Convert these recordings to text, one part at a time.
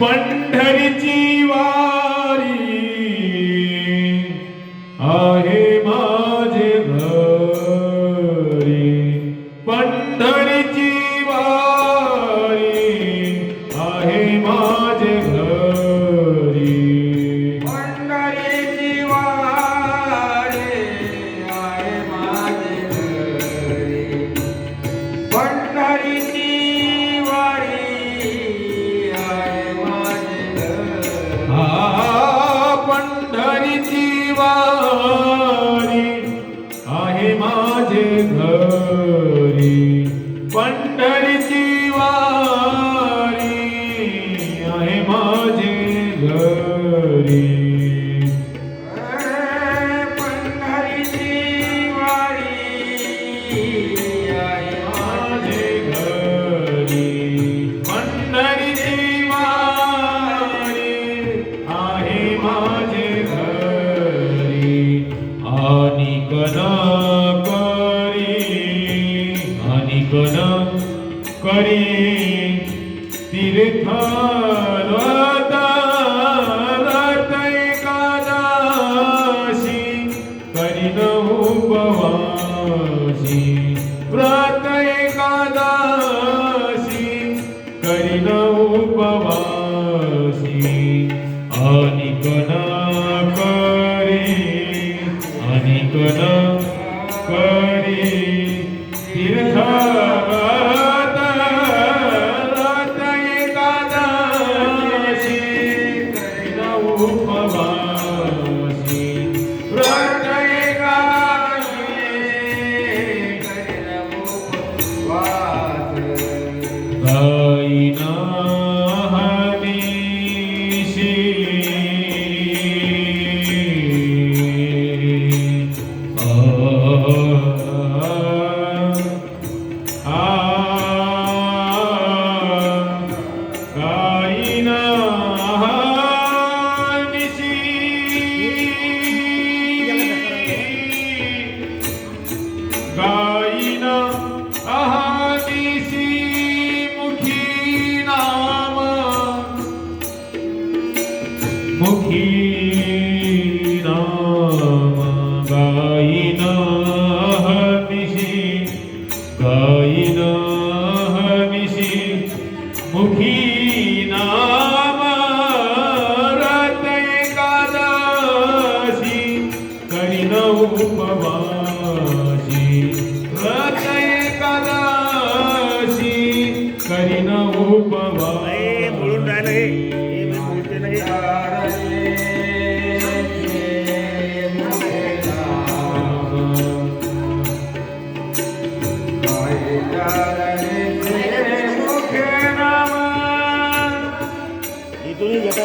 पंढरीची वारी आहे माझे घरी. पंढरीची पंढरी जीवा करी तीर्थ एकादशी करी न उपवासी. Aina. मुखी नाम रत एकादशी करीन उपवासी। रत एकादशी करीन उपवासी। म्हणून राहिले. यटा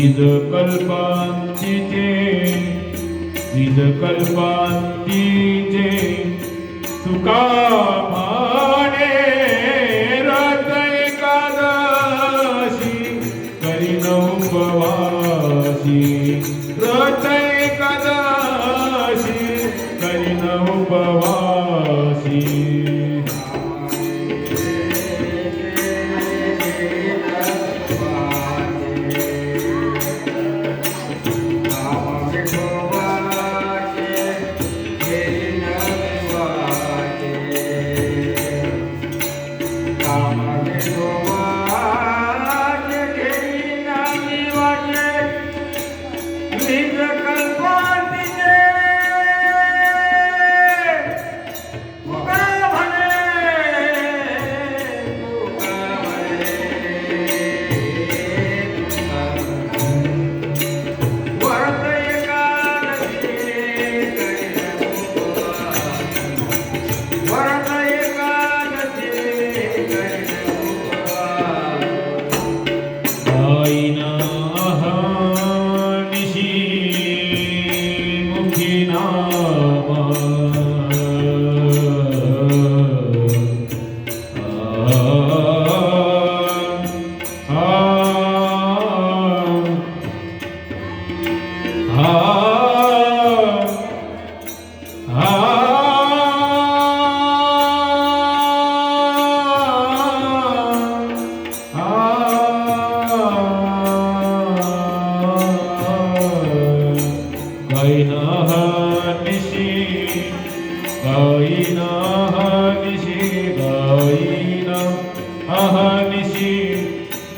इद कल्पांतिजे इद कल्पांतिजे तुका Aleluia.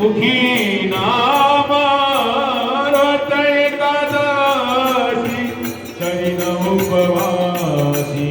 मुखी नाम रत एकादशी करीन उपवासी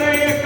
Hallelujah.